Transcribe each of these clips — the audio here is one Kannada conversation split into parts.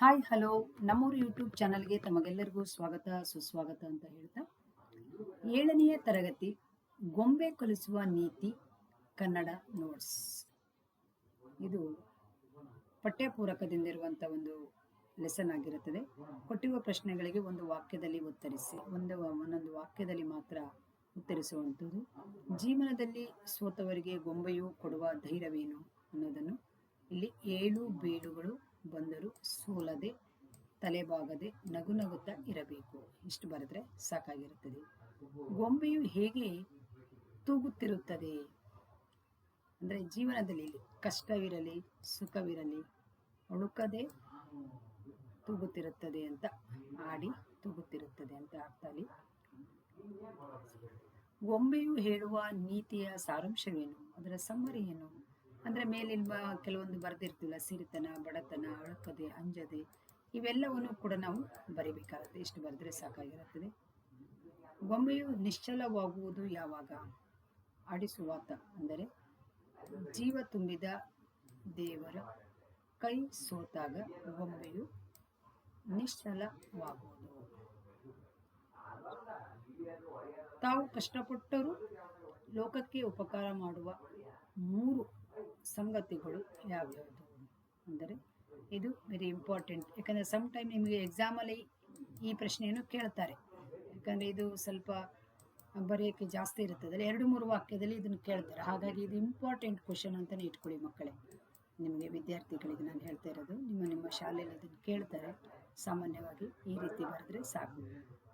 ಹಾಯ್ ಹಲೋ ನಮ್ಮೂರು ಯೂಟ್ಯೂಬ್ ಚಾನಲ್ಗೆ ತಮಗೆಲ್ಲರಿಗೂ ಸ್ವಾಗತ, ಸುಸ್ವಾಗತ ಅಂತ ಹೇಳ್ತಾ. ಏಳನೆಯ ತರಗತಿ, ಗೊಂಬೆ ಕಲಿಸುವ ನೀತಿ, ಕನ್ನಡ ನೋಟ್ಸ್ ಇದು ಪಠ್ಯಪೂರಕದಿಂದಿರುವಂಥ ಒಂದು ಲೆಸನ್ ಆಗಿರುತ್ತದೆ. ಕೊಟ್ಟಿರುವ ಪ್ರಶ್ನೆಗಳಿಗೆ ಒಂದು ವಾಕ್ಯದಲ್ಲಿ ಉತ್ತರಿಸಿ, ಒಂದು, ಒಂದೊಂದು ವಾಕ್ಯದಲ್ಲಿ ಮಾತ್ರ ಉತ್ತರಿಸುವಂಥದ್ದು. ಜೀವನದಲ್ಲಿ ಸೋತವರಿಗೆ ಗೊಂಬೆಯು ಕೊಡುವ ಧೈರ್ಯವೇನು ಅನ್ನೋದನ್ನು ಇಲ್ಲಿ ಏಳು ಬೀಳುಗಳು ಬಂದರೂ ಸೋಲದೆ ತಲೆಬಾಗದೆ ನಗು ನಗುತ್ತಾ ಇರಬೇಕು. ಇಷ್ಟು ಬರೆದ್ರೆ ಸಾಕಾಗಿರುತ್ತದೆ. ಗೊಂಬೆಯು ಹೇಗೆ ತೂಗುತ್ತಿರುತ್ತದೆ? ಅಂದರೆ ಜೀವನದಲ್ಲಿ ಕಷ್ಟವಿರಲಿ, ಸುಖವಿರಲಿ ಹುಡುಕದೆ ತೂಗುತ್ತಿರುತ್ತದೆ ಅಂತ ಆಡಿ ತೂಗುತ್ತಿರುತ್ತದೆ ಅಂತ ಅರ್ಥ ಅಲ್ಲಿ ಗೊಂಬೆಯು ಹೇಳುವ ನೀತಿಯ ಸಾರಾಂಶವೇನು? ಅದರ ಸಮ್ಮರಿ ಏನು? ಅಂದರೆ ಮೇಲಿನ ಕೆಲವೊಂದು ಬರೆದಿರ್ತೀವಲ್ಲ, ಸಿರಿತನ, ಬಡತನ, ಅಳಕದೆ, ಅಂಜದೆ, ಇವೆಲ್ಲವನ್ನು ಕೂಡ ನಾವು ಬರಿಬೇಕಾಗುತ್ತೆ. ಇಷ್ಟು ಬರೆದ್ರೆ ಸಾಕಾಗಿರುತ್ತದೆ ಗೊಂಬೆಯು ನಿಶ್ಚಲವಾಗುವುದು ಯಾವಾಗ? ಆಡಿಸುವಾತ ಅಂದರೆ ಜೀವ ತುಂಬಿದ ದೇವರ ಕೈ ಸೋತಾಗ ಗೊಂಬೆಯು ನಿಶ್ಚಲವಾಗುವುದು. ತಾವು ಕಷ್ಟಪಟ್ಟರೂ ಲೋಕಕ್ಕೆ ಉಪಕಾರ ಮಾಡುವ ಮೂರು ಸಂಗತಿಗಳು ಯಾವ್ಯಾವುದು ಅಂದರೆ ಇದು ವೆರಿ ಇಂಪಾರ್ಟೆಂಟ್ ಯಾಕಂದರೆ ಸಮ್ ಟೈಮ್ ನಿಮಗೆ ಎಕ್ಸಾಮಲ್ಲಿ ಈ ಪ್ರಶ್ನೆಯನ್ನು ಕೇಳ್ತಾರೆ. ಯಾಕಂದರೆ ಇದು ಸ್ವಲ್ಪ ಬರೆಯೋಕ್ಕೆ ಜಾಸ್ತಿ ಇರುತ್ತದೆ. ಎರಡು ಮೂರು ವಾಕ್ಯದಲ್ಲಿ ಇದನ್ನು ಕೇಳ್ತಾರೆ. ಹಾಗಾಗಿ ಇದು ಇಂಪಾರ್ಟೆಂಟ್ ಕ್ವಶನ್ ಅಂತಲೇ ಇಟ್ಕೊಳ್ಳಿ ಮಕ್ಕಳೇ. ನಿಮಗೆ ವಿದ್ಯಾರ್ಥಿಗಳಿಗೆ ನಾನು ಹೇಳ್ತಾ ಇರೋದು, ನಿಮ್ಮ ನಿಮ್ಮ ಶಾಲೆಯಲ್ಲಿ ಅದನ್ನು ಕೇಳ್ತಾರೆ. ಸಾಮಾನ್ಯವಾಗಿ ಈ ರೀತಿ ಬರೆದ್ರೆ ಸಾಕು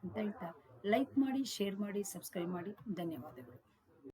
ಅಂತ ಹೇಳ್ತಾ. ಲೈಕ್ ಮಾಡಿ ಶೇರ್ ಮಾಡಿ ಸಬ್ಸ್ಕ್ರೈಬ್ ಮಾಡಿ. ಧನ್ಯವಾದಗಳು.